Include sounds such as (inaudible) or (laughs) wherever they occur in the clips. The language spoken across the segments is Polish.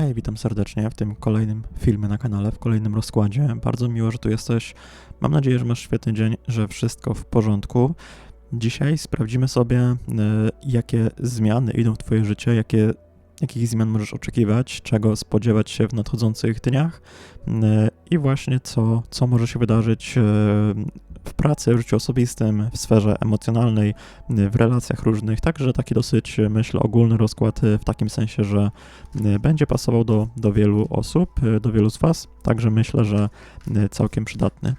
Hej, witam serdecznie w tym kolejnym filmie na kanale, w kolejnym rozkładzie. Bardzo miło, że tu jesteś. Mam nadzieję, że masz świetny dzień, że wszystko w porządku. Dzisiaj sprawdzimy sobie, e, jakie zmiany idą w Twoje życie, jakie, jakich zmian możesz oczekiwać, czego spodziewać się w nadchodzących dniach e, i właśnie co, co może się wydarzyć e, w pracy, w życiu osobistym, w sferze emocjonalnej, w relacjach różnych. Także taki dosyć, myślę, ogólny rozkład w takim sensie, że będzie pasował do, do wielu osób, do wielu z Was. Także myślę, że całkiem przydatny.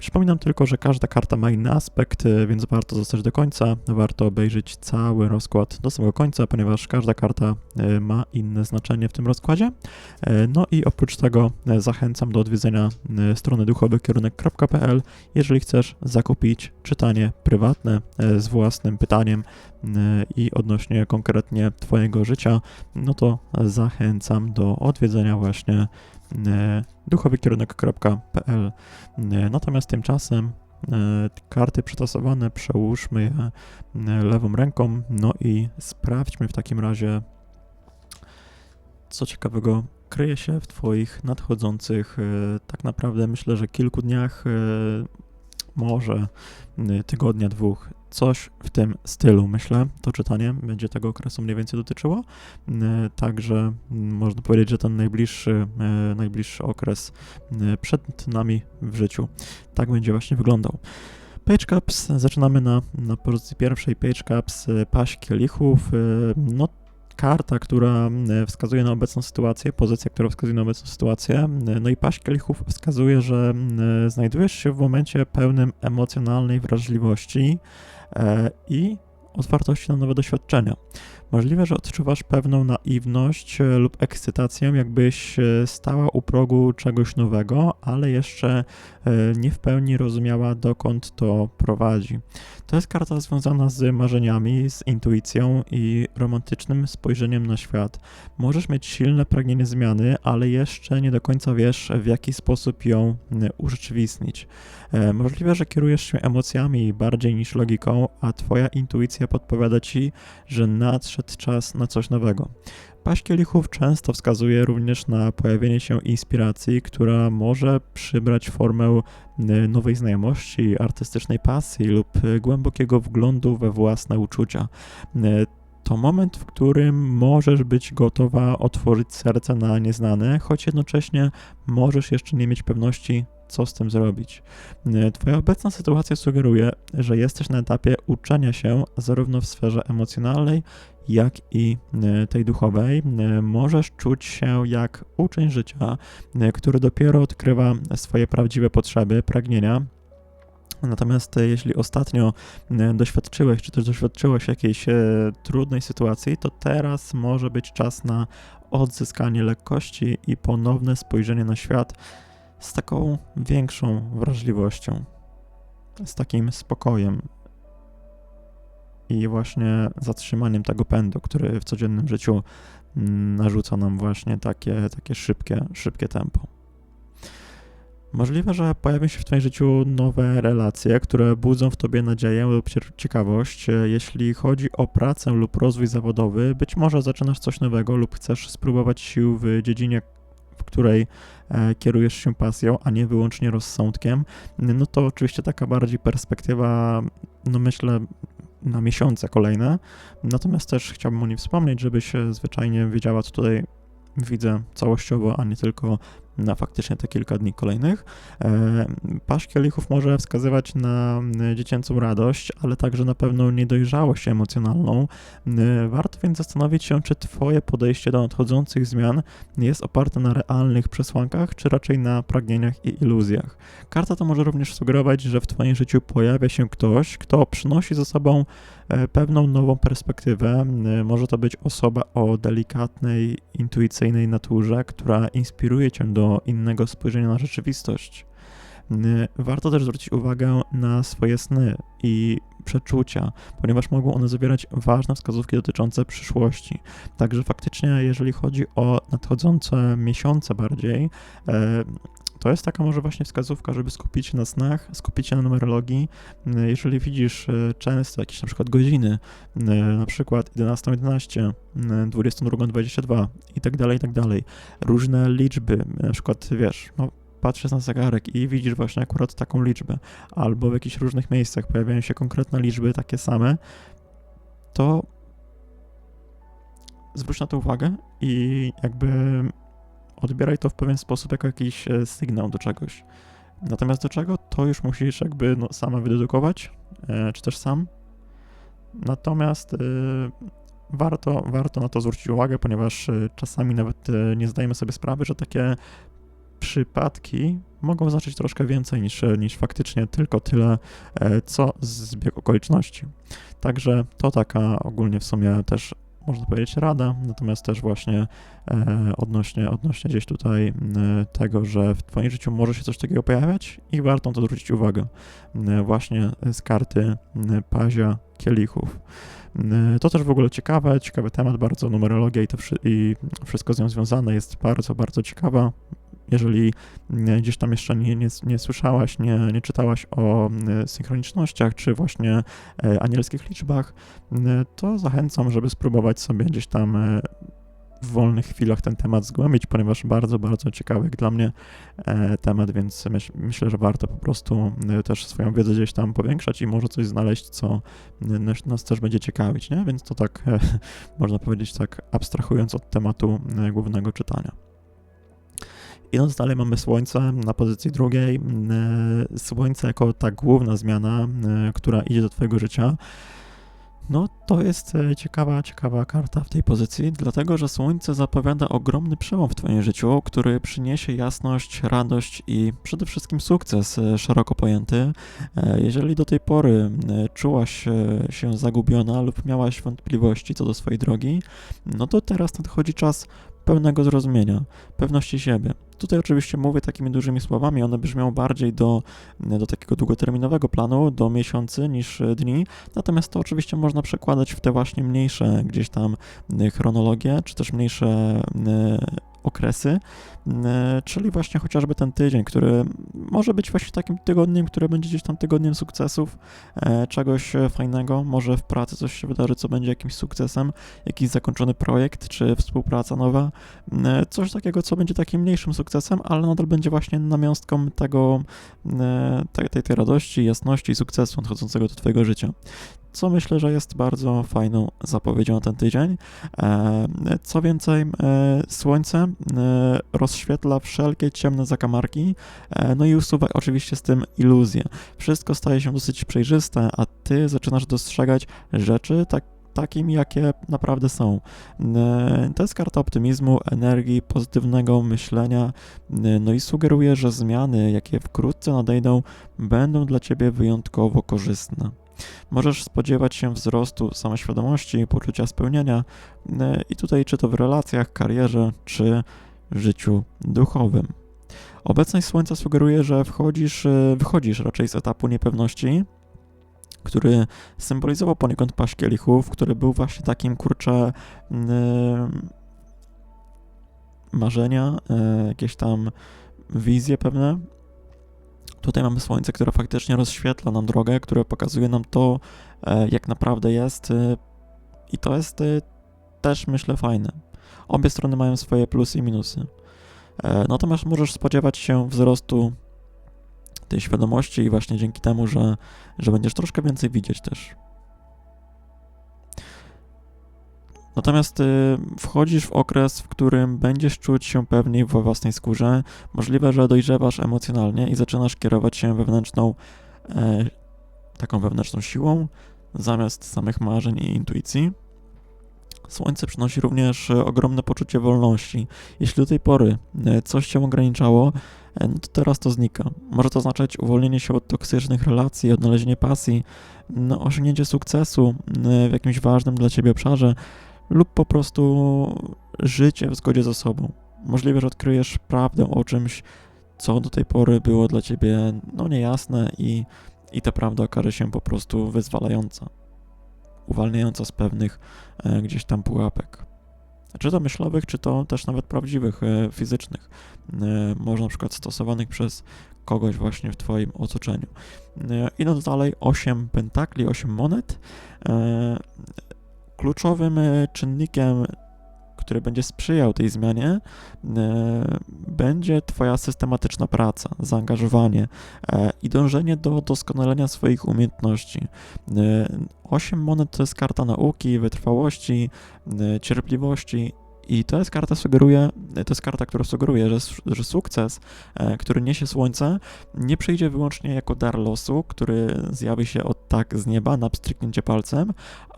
Przypominam tylko, że każda karta ma inny aspekt, e, więc warto zostać do końca. Warto obejrzeć cały rozkład do samego końca, ponieważ każda karta e, ma inne znaczenie w tym rozkładzie. E, no i oprócz tego zachęcam do odwiedzenia strony duchowykierunek.pl, jeżeli chcesz zakupić czytanie prywatne z własnym pytaniem i odnośnie konkretnie Twojego życia, no to zachęcam do odwiedzenia właśnie duchowykierunek.pl. E, natomiast tymczasem e, karty przetasowane przełóżmy je lewą ręką, no i sprawdźmy w takim razie, co ciekawego kryje się w Twoich nadchodzących, tak naprawdę myślę, że kilku dniach, może tygodnia, dwóch, coś w tym stylu, myślę. To czytanie będzie tego okresu mniej więcej dotyczyło. E, także można powiedzieć, że ten najbliższy, e, najbliższy okres przed nami w życiu tak będzie właśnie wyglądał. Page Caps, zaczynamy na, na pozycji pierwszej, Page Caps, paść kielichów, no karta, która wskazuje na obecną sytuację, pozycja, która wskazuje na obecną sytuację. No i paść kielichów wskazuje, że znajdujesz się w momencie pełnym emocjonalnej wrażliwości, E, i otwartości na nowe doświadczenia. Możliwe, że odczuwasz pewną naiwność e, lub ekscytację, jakbyś e, stała u progu czegoś nowego, ale jeszcze nie w pełni rozumiała, dokąd to prowadzi. To jest karta związana z marzeniami, z intuicją i romantycznym spojrzeniem na świat. Możesz mieć silne pragnienie zmiany, ale jeszcze nie do końca wiesz, w jaki sposób ją urzeczywistnić. E, możliwe, że kierujesz się emocjami bardziej niż logiką, a twoja intuicja podpowiada ci, że nadszedł czas na coś nowego. Paść kielichów często wskazuje również na pojawienie się inspiracji, która może przybrać formę e, nowej znajomości, artystycznej pasji lub głębokiego wglądu we własne uczucia. E, to moment, w którym możesz być gotowa otworzyć serce na nieznane, choć jednocześnie możesz jeszcze nie mieć pewności, co z tym zrobić. E, twoja obecna sytuacja sugeruje, że jesteś na etapie uczenia się zarówno w sferze emocjonalnej, jak i e, tej duchowej. E, możesz czuć się jak uczeń życia, który dopiero odkrywa swoje prawdziwe potrzeby, pragnienia. Natomiast jeśli ostatnio doświadczyłeś, czy też doświadczyłeś jakiejś trudnej sytuacji, to teraz może być czas na odzyskanie lekkości i ponowne spojrzenie na świat z taką większą wrażliwością, z takim spokojem i właśnie zatrzymaniem tego pędu, który w codziennym życiu mm, narzuca nam właśnie takie, takie szybkie, szybkie tempo. Możliwe, że pojawią się w Twoim życiu nowe relacje, które budzą w Tobie nadzieję lub ciekawość. Jeśli chodzi o pracę lub rozwój zawodowy, być może zaczynasz coś nowego lub chcesz spróbować sił w dziedzinie, w której e, kierujesz się pasją, a nie wyłącznie rozsądkiem, no to oczywiście taka bardziej perspektywa, no myślę, na miesiące kolejne. Natomiast też chciałbym o niej wspomnieć, żebyś zwyczajnie wiedziała, co tutaj widzę całościowo, a nie tylko na faktycznie te kilka dni kolejnych. E, paść kielichów może wskazywać na e, dziecięcą radość, ale także na pewną niedojrzałość emocjonalną. E, warto więc zastanowić się, czy Twoje podejście do nadchodzących zmian jest oparte na realnych przesłankach, czy raczej na pragnieniach i iluzjach. Karta to może również sugerować, że w Twoim życiu pojawia się ktoś, kto przynosi ze sobą pewną nową perspektywę. Może to być osoba o delikatnej, intuicyjnej naturze, która inspiruje Cię do innego spojrzenia na rzeczywistość. Warto też zwrócić uwagę na swoje sny i przeczucia, ponieważ mogą one zawierać ważne wskazówki dotyczące przyszłości. Także faktycznie, jeżeli chodzi o nadchodzące miesiące bardziej, e, to jest taka może właśnie wskazówka, żeby skupić się na snach, skupić się na numerologii. Jeżeli widzisz często jakieś na przykład godziny, na przykład 11.11, 22.22 i tak dalej, i tak dalej, różne liczby, na przykład wiesz, no, patrzysz na zegarek i widzisz właśnie akurat taką liczbę, albo w jakichś różnych miejscach pojawiają się konkretne liczby takie same, to zwróć na to uwagę i jakby odbieraj to w pewien sposób jako jakiś e, sygnał do czegoś. Natomiast do czego, to już musisz jakby no, sama wydedukować, e, czy też sam. Natomiast e, warto, warto na to zwrócić uwagę, ponieważ czasami nawet nie zdajemy sobie sprawy, że takie przypadki mogą znaczyć troszkę więcej niż, niż faktycznie tylko tyle, co zbieg okoliczności. Także to taka ogólnie w sumie też można powiedzieć, rada, natomiast też właśnie e, odnośnie, odnośnie gdzieś tutaj e, tego, że w Twoim życiu może się coś takiego pojawiać i warto to zwrócić uwagę. E, właśnie z karty pazia kielichów. To też w ogóle ciekawe, ciekawy temat, bardzo numerologia i, to i wszystko z nią związane jest bardzo, bardzo ciekawa. Jeżeli gdzieś tam jeszcze nie, nie, nie słyszałaś, nie, nie czytałaś o synchronicznościach, czy właśnie e, anielskich liczbach, to zachęcam, żeby spróbować sobie gdzieś tam e, w wolnych chwilach ten temat zgłębić, ponieważ bardzo, bardzo ciekawy jak dla mnie e, temat, więc myśl, myślę, że warto po prostu też swoją wiedzę gdzieś tam powiększać i może coś znaleźć, co nas też będzie ciekawić, nie? Więc to tak (laughs) można powiedzieć tak abstrahując od tematu głównego czytania. Idąc dalej mamy Słońce na pozycji drugiej. E, słońce jako ta główna zmiana, e, która idzie do Twojego życia. No, to jest e, ciekawa, ciekawa karta w tej pozycji, dlatego że Słońce zapowiada ogromny przełom w Twoim życiu, który przyniesie jasność, radość i przede wszystkim sukces szeroko pojęty. Jeżeli do tej pory czułaś się zagubiona lub miałaś wątpliwości co do swojej drogi, no to teraz nadchodzi czas pełnego zrozumienia, pewności siebie. Tutaj oczywiście mówię takimi dużymi słowami, one brzmią bardziej do, do takiego długoterminowego planu, do miesięcy niż dni, natomiast to oczywiście można przekładać w te właśnie mniejsze gdzieś tam chronologie, czy też mniejsze okresy, e, czyli właśnie chociażby ten tydzień, który może być właśnie takim tygodniem, który będzie gdzieś tam tygodniem sukcesów, e, czegoś fajnego, może w pracy coś się wydarzy, co będzie jakimś sukcesem, jakiś zakończony projekt, czy współpraca nowa, e, coś takiego, co będzie takim mniejszym sukcesem, ale nadal będzie właśnie namiastką tego, tej, tej, tej radości, jasności sukcesu nadchodzącego do twojego życia co myślę, że jest bardzo fajną zapowiedzią na ten tydzień. E, co więcej, e, słońce e, rozświetla wszelkie ciemne zakamarki, no i usuwa oczywiście z tym iluzje. Wszystko staje się dosyć przejrzyste, a ty zaczynasz dostrzegać rzeczy tak takim, jakie naprawdę są. To jest karta optymizmu, energii, pozytywnego myślenia, no i sugeruje, że zmiany, jakie wkrótce nadejdą, będą dla ciebie wyjątkowo korzystne. Możesz spodziewać się wzrostu samoświadomości, poczucia spełnienia e, i tutaj czy to w relacjach, karierze, czy życiu duchowym. Obecność Słońca sugeruje, że wchodzisz, e, wychodzisz raczej z etapu niepewności, który symbolizował poniekąd paść kielichów, który był właśnie takim, kurczę, yy, marzenia, yy, jakieś tam wizje pewne, Tutaj mamy słońce, które faktycznie rozświetla nam drogę, które pokazuje nam to, e, jak naprawdę jest e, i to jest e, też, myślę, fajne. Obie strony mają swoje plusy i minusy. Natomiast możesz spodziewać się wzrostu tej świadomości i właśnie dzięki temu, że, że będziesz troszkę więcej widzieć też. Natomiast y, wchodzisz w okres, w którym będziesz czuć się pewniej we własnej skórze. Możliwe, że dojrzewasz emocjonalnie i zaczynasz kierować się wewnętrzną, e, taką wewnętrzną siłą, zamiast samych marzeń i intuicji. Słońce przynosi również ogromne poczucie wolności. Jeśli do tej pory e, coś cię ograniczało, e, no to teraz to znika. Może to oznaczać uwolnienie się od toksycznych relacji, odnalezienie pasji, no, osiągnięcie sukcesu e, w jakimś ważnym dla ciebie obszarze, lub po prostu życie w zgodzie ze sobą. Możliwe, że odkryjesz prawdę o czymś, co do tej pory było dla ciebie no niejasne i, i ta prawda okaże się po prostu wyzwalająca, uwalniająca z pewnych e, gdzieś tam pułapek. czy to myślowych, czy to też nawet prawdziwych, e, fizycznych, e, może na przykład stosowanych przez kogoś właśnie w Twoim otoczeniu. E, idąc dalej, 8 pentakli, 8 monet. Kluczowym czynnikiem który będzie sprzyjał tej zmianie, będzie Twoja systematyczna praca, zaangażowanie i dążenie do doskonalenia swoich umiejętności. Osiem monet to jest karta nauki, wytrwałości, cierpliwości i to jest karta sugeruje, to jest karta, która sugeruje, że, że sukces, e, który niesie słońce, nie przyjdzie wyłącznie jako dar losu, który zjawi się od tak z nieba na pstryknięcie palcem,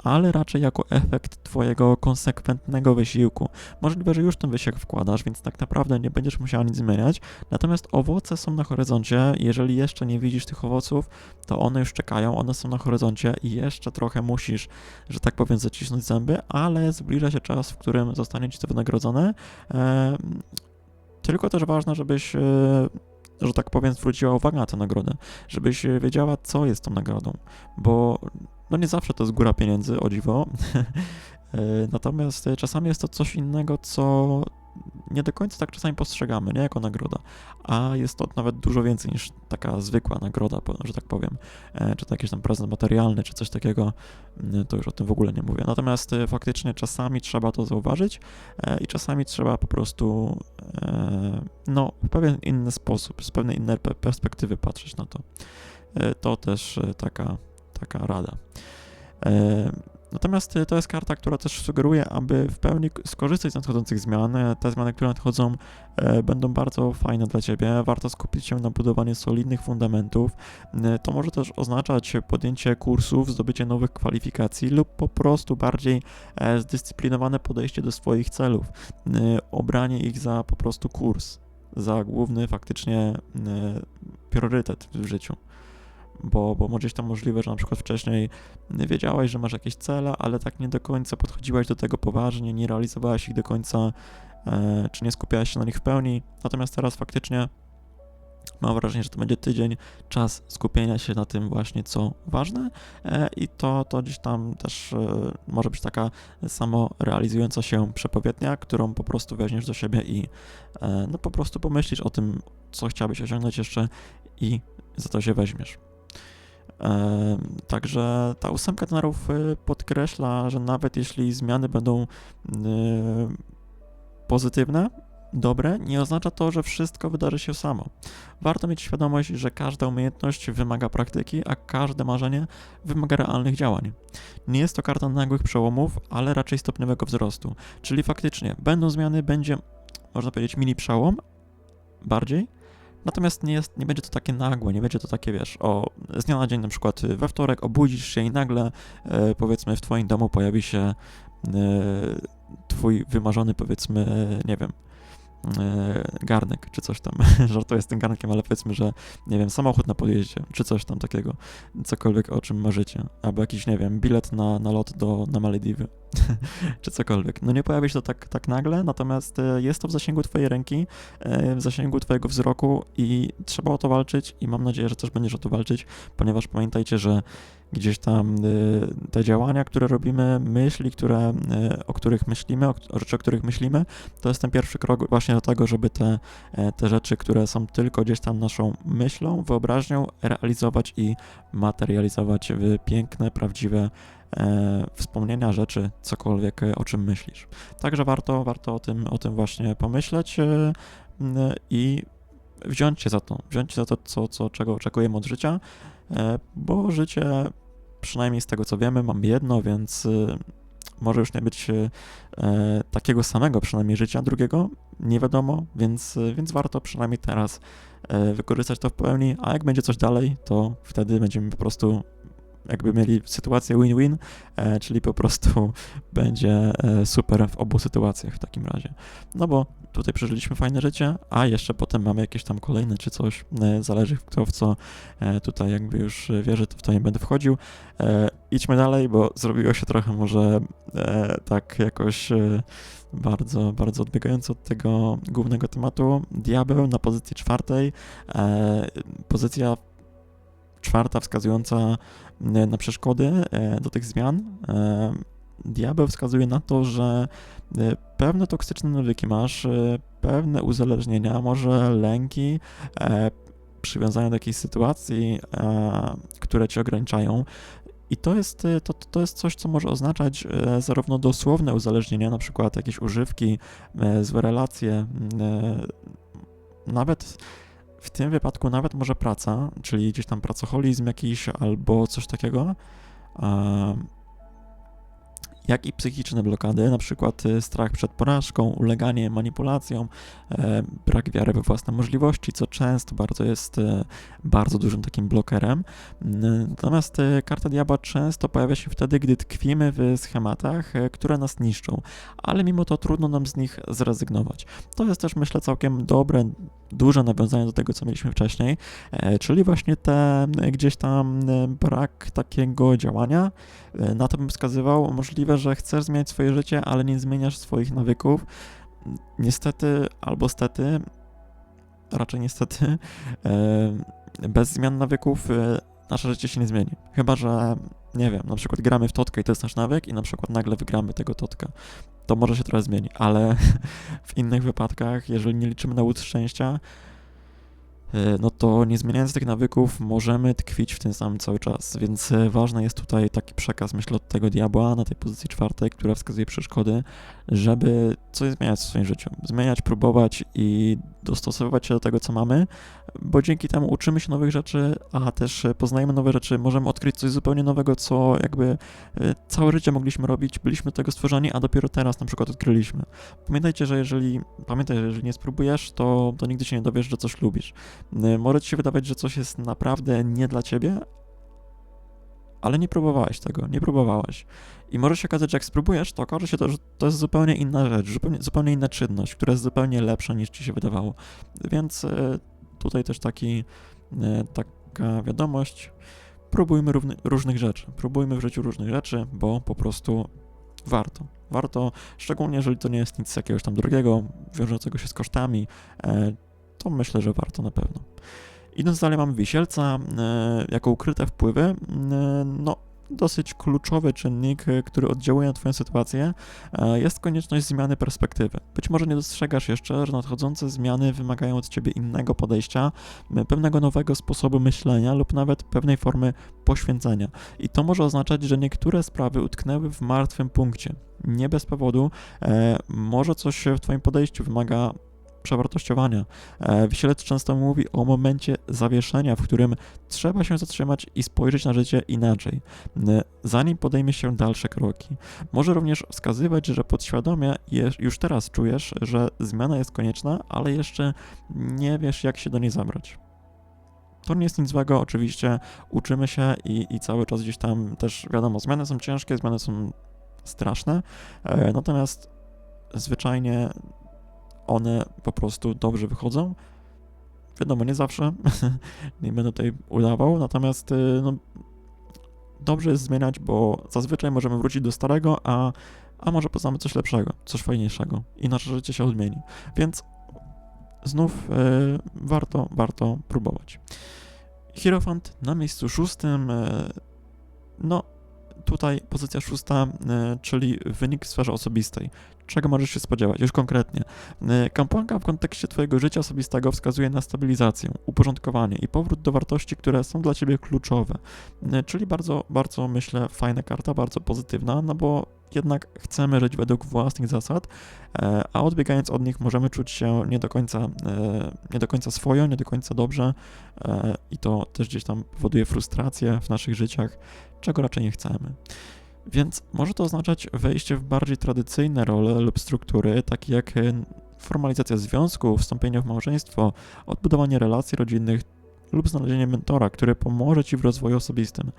ale raczej jako efekt twojego konsekwentnego wysiłku. Możliwe, że już ten wysiłek wkładasz, więc tak naprawdę nie będziesz musiał nic zmieniać, natomiast owoce są na horyzoncie. Jeżeli jeszcze nie widzisz tych owoców, to one już czekają, one są na horyzoncie i jeszcze trochę musisz, że tak powiem, zacisnąć zęby, ale zbliża się czas, w którym zostanie ci to wynagrodzone. Tylko też ważne, żebyś, e, że tak powiem, zwróciła uwagę na tę nagrodę, żebyś wiedziała, co jest tą nagrodą, bo no nie zawsze to jest góra pieniędzy, o dziwo. (laughs) E, natomiast czasami jest to coś innego, co nie do końca tak czasami postrzegamy, nie jako nagroda, a jest to nawet dużo więcej niż taka zwykła nagroda, że tak powiem, e, czy to jakiś tam prezent materialny, czy coś takiego, to już o tym w ogóle nie mówię. Natomiast e, faktycznie czasami trzeba to zauważyć e, i czasami trzeba po prostu no, w pewien inny sposób, z pewnej innej perspektywy patrzeć na to. To też taka, taka rada. Natomiast y, to jest karta, która też sugeruje, aby w pełni skorzystać z nadchodzących zmian. Te zmiany, które nadchodzą, e, będą bardzo fajne dla Ciebie. Warto skupić się na budowaniu solidnych fundamentów. E, to może też oznaczać podjęcie kursów, zdobycie nowych kwalifikacji lub po prostu bardziej e, zdyscyplinowane podejście do swoich celów. Obranie ich za po prostu kurs, za główny faktycznie priorytet w życiu bo, bo gdzieś tam możliwe, że na przykład wcześniej wiedziałeś, że masz jakieś cele, ale tak nie do końca podchodziłaś do tego poważnie, nie realizowałaś ich do końca, e, czy nie skupiałaś się na nich w pełni. Natomiast teraz faktycznie mam wrażenie, że to będzie tydzień, czas skupienia się na tym właśnie, co ważne e, i to, to gdzieś tam też e, może być taka samo realizująca się przepowiednia, którą po prostu weźmiesz do siebie i no po prostu pomyślisz o tym, co chciałbyś osiągnąć jeszcze i za to się weźmiesz. Także ta ósemka tenarów y, podkreśla, że nawet jeśli zmiany będą y, pozytywne, dobre, nie oznacza to, że wszystko wydarzy się samo. Warto mieć świadomość, że każda umiejętność wymaga praktyki, a każde marzenie wymaga realnych działań. Nie jest to karta nagłych przełomów, ale raczej stopniowego wzrostu. Czyli faktycznie będą zmiany, będzie, można powiedzieć, mini przełom, bardziej, Natomiast nie, jest, nie będzie to takie nagłe, nie będzie to takie, wiesz, o, z dnia na dzień, na przykład we wtorek obudzisz się i nagle, e, powiedzmy, w twoim domu pojawi się e, twój wymarzony, powiedzmy, nie wiem, garnek, czy coś tam. (laughs) Żartuję z tym garnkiem, ale powiedzmy, że nie wiem, samochód na podjeździe, czy coś tam takiego, cokolwiek o czym marzycie, albo jakiś, nie wiem, bilet na, na lot do, na Malediwy, (laughs) czy cokolwiek. No nie pojawi się to tak, tak nagle, natomiast e, jest to w zasięgu twojej ręki, e, w zasięgu twojego wzroku i trzeba o to walczyć i mam nadzieję, że też będziesz o to walczyć, ponieważ pamiętajcie, że gdzieś tam y, te działania, które robimy, myśli, które, o których myślimy, o, rzeczy, o których myślimy, to jest ten pierwszy krok właśnie do tego, żeby te, e, te rzeczy, które są tylko gdzieś tam naszą myślą, wyobraźnią, realizować i materializować w piękne, prawdziwe e, wspomnienia rzeczy, cokolwiek, e, o czym myślisz. Także warto, warto o tym, o tym właśnie pomyśleć e, i wziąć się za to, wziąć się za to, co, co, czego oczekujemy od życia, e, bo życie przynajmniej z tego co wiemy, mam jedno, więc y, może już nie być e, takiego samego przynajmniej życia drugiego, nie wiadomo, więc, y, więc warto przynajmniej teraz e, wykorzystać to w pełni, a jak będzie coś dalej, to wtedy będziemy po prostu jakby mieli sytuację win-win, e, czyli po prostu (laughs) będzie super w obu sytuacjach w takim razie. No bo tutaj przeżyliśmy fajne życie, a jeszcze potem mamy jakieś tam kolejne czy coś, e, zależy kto w co e, tutaj jakby już wierzy, to w to nie będę wchodził. E, idźmy dalej, bo zrobiło się trochę może tak jakoś bardzo, bardzo odbiegająco od tego głównego tematu. Diabeł na pozycji czwartej, pozycja czwarta wskazująca na przeszkody do tych zmian diabeł wskazuje na to, że e, pewne toksyczne nawyki masz, e, pewne uzależnienia, może lęki, e, przywiązania do jakiejś sytuacji, które cię ograniczają. I to jest, to, to jest coś, co może oznaczać zarówno dosłowne uzależnienia, na przykład jakieś używki, złe relacje, nawet w tym wypadku nawet może praca, czyli gdzieś tam pracoholizm jakiś albo coś takiego, jak i psychiczne blokady, na przykład y, strach przed porażką, uleganie manipulacjom, brak wiary we własne możliwości, co często bardzo jest e, bardzo dużym takim blokerem. Natomiast e, karta diabła często pojawia się wtedy, gdy tkwimy w schematach, które nas niszczą, ale mimo to trudno nam z nich zrezygnować. To jest też, myślę, całkiem dobre, duże nawiązanie do tego, co mieliśmy wcześniej, czyli właśnie te gdzieś tam brak takiego działania, na to bym wskazywał możliwe że chcesz zmieniać swoje życie, ale nie zmieniasz swoich nawyków. Niestety albo stety, raczej niestety, e, bez zmian nawyków e, nasze życie się nie zmieni. Chyba, że nie wiem, na przykład gramy w totkę i to jest nasz nawyk i na przykład nagle wygramy tego totka. To może się trochę zmieni, ale (laughs) w innych wypadkach, jeżeli nie liczymy na łód szczęścia, E, no to nie zmieniając tych nawyków możemy tkwić w tym samym cały czas, więc e, ważny jest tutaj taki przekaz, myślę, od tego diabła na tej pozycji czwartej, która wskazuje przeszkody, żeby coś zmieniać w swoim życiu. Zmieniać, próbować i dostosowywać się do tego, co mamy, bo dzięki temu uczymy się nowych rzeczy, a też poznajemy nowe rzeczy, możemy odkryć coś zupełnie nowego, co jakby e, całe życie mogliśmy robić, byliśmy tego stworzeni, a dopiero teraz na przykład odkryliśmy. Pamiętajcie, że jeżeli, pamiętaj, że jeżeli nie spróbujesz, to, to nigdy się nie dowiesz, że coś lubisz. E, może ci się wydawać, że coś jest naprawdę nie dla ciebie, ale nie próbowałeś tego, nie próbowałeś. I może się okazać, że jak spróbujesz, to okaże się to, że to jest zupełnie inna rzecz, zupełnie, zupełnie inna czynność, która jest zupełnie lepsza niż ci się wydawało. Więc e, tutaj też taki, e, taka wiadomość, próbujmy równy, różnych rzeczy, próbujmy w życiu różnych rzeczy, bo po prostu warto. Warto, szczególnie jeżeli to nie jest nic jakiegoś tam drogiego, wiążącego się z kosztami, e, to myślę, że warto na pewno. Idąc dalej mamy wisielca jako ukryte wpływy. No, dosyć kluczowy czynnik, e, który oddziałuje na Twoją sytuację, e, jest konieczność zmiany perspektywy. Być może nie dostrzegasz jeszcze, że nadchodzące zmiany wymagają od Ciebie innego podejścia, pewnego nowego sposobu myślenia lub nawet pewnej formy poświęcenia. I to może oznaczać, że niektóre sprawy utknęły w martwym punkcie. Nie bez powodu, e, może coś w Twoim podejściu wymaga przewartościowania. E, Wisielec często mówi o momencie zawieszenia, w którym trzeba się zatrzymać i spojrzeć na życie inaczej, zanim podejmie się dalsze kroki. Może również wskazywać, że podświadomie już teraz czujesz, że zmiana jest konieczna, ale jeszcze nie wiesz, jak się do niej zabrać. To nie jest nic złego, oczywiście uczymy się i, i cały czas gdzieś tam też wiadomo, zmiany są ciężkie, zmiany są straszne, e, natomiast zwyczajnie one po prostu dobrze wychodzą. Wiadomo, nie zawsze, (laughs) nie będę tutaj udawał, natomiast y, no, dobrze jest zmieniać, bo zazwyczaj możemy wrócić do starego, a, a może poznamy coś lepszego, coś fajniejszego i nasze życie się odmieni. Więc znów y, warto, warto próbować. Hierofant na miejscu szóstym, y, no tutaj pozycja szósta, czyli wynik w sferze osobistej czego możesz się spodziewać, już konkretnie. E, Kapłanka w kontekście Twojego życia osobistego wskazuje na stabilizację, uporządkowanie i powrót do wartości, które są dla Ciebie kluczowe. E, czyli bardzo, bardzo myślę, fajna karta, bardzo pozytywna, no bo jednak chcemy żyć według własnych zasad, e, a odbiegając od nich możemy czuć się nie do końca, nie do końca swojo, nie do końca dobrze i to też gdzieś tam powoduje frustrację w naszych życiach, czego raczej nie chcemy. Więc może to oznaczać wejście w bardziej tradycyjne role lub struktury, takie jak e, formalizacja związku, wstąpienie w małżeństwo, odbudowanie relacji rodzinnych lub znalezienie mentora, który pomoże Ci w rozwoju osobistym.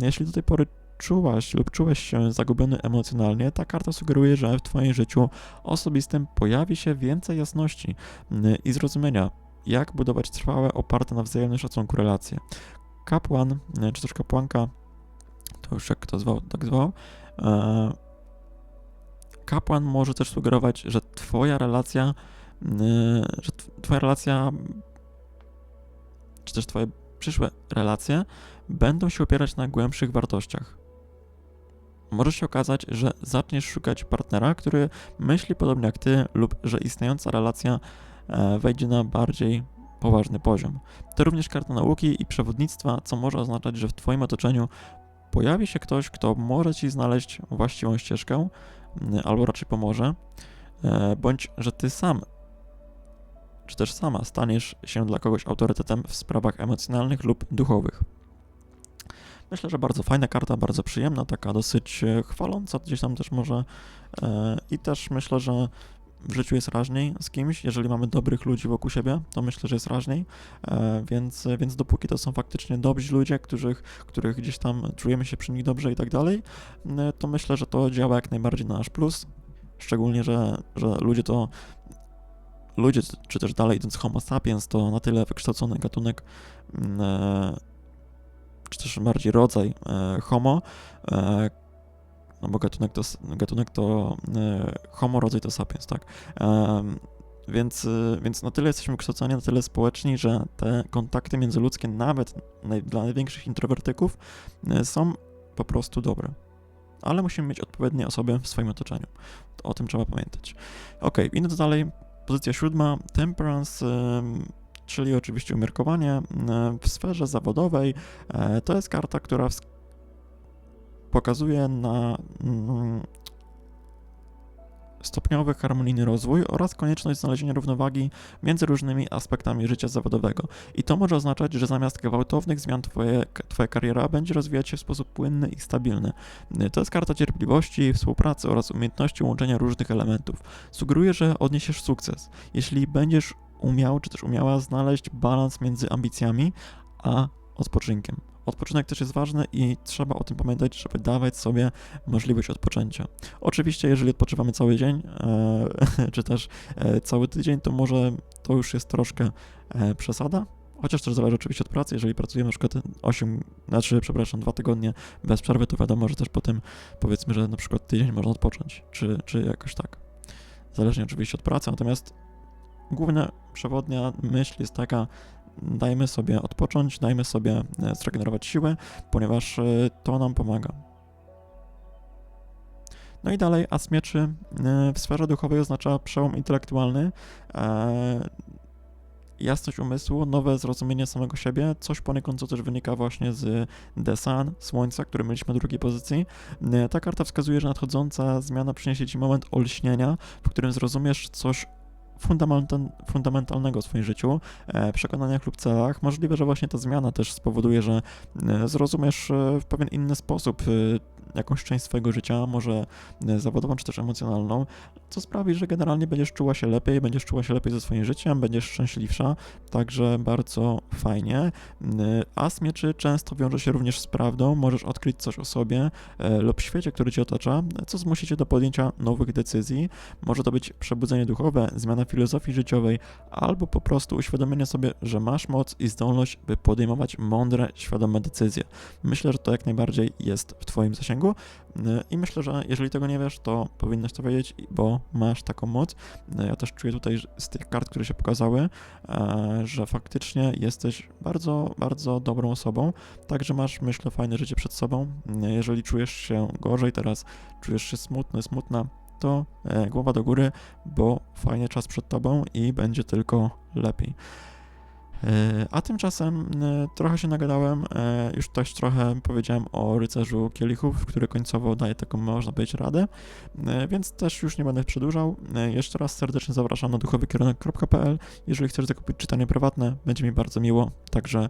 Jeśli do tej pory czułaś lub czułeś się zagubiony emocjonalnie, ta karta sugeruje, że w Twoim życiu osobistym pojawi się więcej jasności i zrozumienia, jak budować trwałe, oparte na wzajemnym szacunku relacje. Kapłan, czy też kapłanka to już jak to zwał, tak zwał, e, kapłan może też sugerować, że twoja relacja, że twoja relacja, czy też twoje przyszłe relacje będą się opierać na głębszych wartościach. może się okazać, że zaczniesz szukać partnera, który myśli podobnie jak ty, lub że istniejąca relacja e, wejdzie na bardziej poważny poziom. To również karta nauki i przewodnictwa, co może oznaczać, że w Twoim otoczeniu pojawi się ktoś, kto może Ci znaleźć właściwą ścieżkę, albo raczej pomoże, e, bądź że Ty sam, czy też sama staniesz się dla kogoś autorytetem w sprawach emocjonalnych lub duchowych. Myślę, że bardzo fajna karta, bardzo przyjemna, taka dosyć e, chwaląca gdzieś tam też może. E, I też myślę, że w życiu jest raźniej z kimś, jeżeli mamy dobrych ludzi wokół siebie, to myślę, że jest raźniej, e, więc, więc dopóki to są faktycznie dobrzy ludzie, których, których gdzieś tam czujemy się przy nich dobrze i tak dalej, to myślę, że to działa jak najbardziej na nasz plus, szczególnie, że, że ludzie to ludzie, czy też dalej idąc homo sapiens, to na tyle wykształcony gatunek, czy też bardziej rodzaj e, homo, e, no bo gatunek to, gatunek to e, homo, rodzaj to sapiens, tak? Więc, więc na tyle jesteśmy wykształceni, na tyle społeczni, że te kontakty międzyludzkie, nawet naj, dla największych introwertyków, są po prostu dobre. Ale musimy mieć odpowiednie osoby w swoim otoczeniu. O tym trzeba pamiętać. Ok, idąc dalej, pozycja siódma, temperance czyli oczywiście umiarkowanie e, w sferze zawodowej. E, to jest karta, która pokazuje na mm, stopniowy, harmonijny rozwój oraz konieczność znalezienia równowagi między różnymi aspektami życia zawodowego. I to może oznaczać, że zamiast gwałtownych zmian twoje, twoja kariera będzie rozwijać się w sposób płynny i stabilny. To jest karta cierpliwości, współpracy oraz umiejętności łączenia różnych elementów. Sugeruje, że odniesiesz sukces. Jeśli będziesz umiał, czy też umiała znaleźć balans między ambicjami a odpoczynkiem. Odpoczynek też jest ważny i trzeba o tym pamiętać, żeby dawać sobie możliwość odpoczęcia. Oczywiście, jeżeli odpoczywamy cały dzień, e, (laughs) czy też e, cały tydzień, to może to już jest troszkę e, przesada, Chociaż też zależy oczywiście od pracy. Jeżeli pracujemy na przykład 8, znaczy, przepraszam, 2 tygodnie bez przerwy, to wiadomo, że też potem powiedzmy, że na przykład tydzień można odpocząć, czy, czy jakoś tak. Zależnie oczywiście od pracy, natomiast główna przewodnia myśl jest taka, dajmy sobie odpocząć, dajmy sobie e, zregenerować siłę, ponieważ e, to nam pomaga. No i dalej, as mieczy e, w sferze duchowej oznacza przełom intelektualny, jasność umysłu, nowe zrozumienie samego siebie, coś poniekąd, co też wynika właśnie z The Sun, Słońca, który mieliśmy na drugiej pozycji. Ta karta wskazuje, że nadchodząca zmiana przyniesie Ci moment olśnienia, w którym zrozumiesz coś fundamentalnego w swoim życiu, e, przekonaniach lub celach. Możliwe, że właśnie ta zmiana też spowoduje, że e, zrozumiesz e, w pewien inny sposób jakąś część swojego życia, może zawodową czy też emocjonalną, co sprawi, że generalnie będziesz czuła się lepiej, będziesz czuła się lepiej ze swoim życiem, będziesz szczęśliwsza, także bardzo fajnie. As mieczy często wiąże się również z prawdą, możesz odkryć coś o sobie lub świecie, który cię otacza, co zmusi cię do podjęcia nowych decyzji. Może to być przebudzenie duchowe, zmiana filozofii życiowej, albo po prostu uświadomienie sobie, że masz moc i zdolność, by podejmować mądre, świadome decyzje. Myślę, że to jak najbardziej jest w Twoim zasięgu y, i myślę, że jeżeli tego nie wiesz, to powinnaś to wiedzieć, bo masz taką moc. Y, ja też czuję tutaj z tych kart, które się pokazały, e, że faktycznie jesteś bardzo, bardzo dobrą osobą, także masz, myślę, fajne życie przed sobą. Y, jeżeli czujesz się gorzej teraz, czujesz się smutny, smutna, to e, głowa do góry, bo fajnie czas przed tobą i będzie tylko lepiej. E, a tymczasem e, trochę się nagadałem, już też trochę powiedziałem o rycerzu kielichów, który końcowo daje taką, można powiedzieć, radę, więc też już nie będę przedłużał. Jeszcze raz serdecznie zapraszam na duchowykierunek.pl. Jeżeli chcesz zakupić czytanie prywatne, będzie mi bardzo miło, także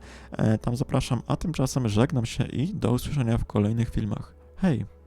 tam zapraszam. A tymczasem żegnam się i do usłyszenia w kolejnych filmach. Hej!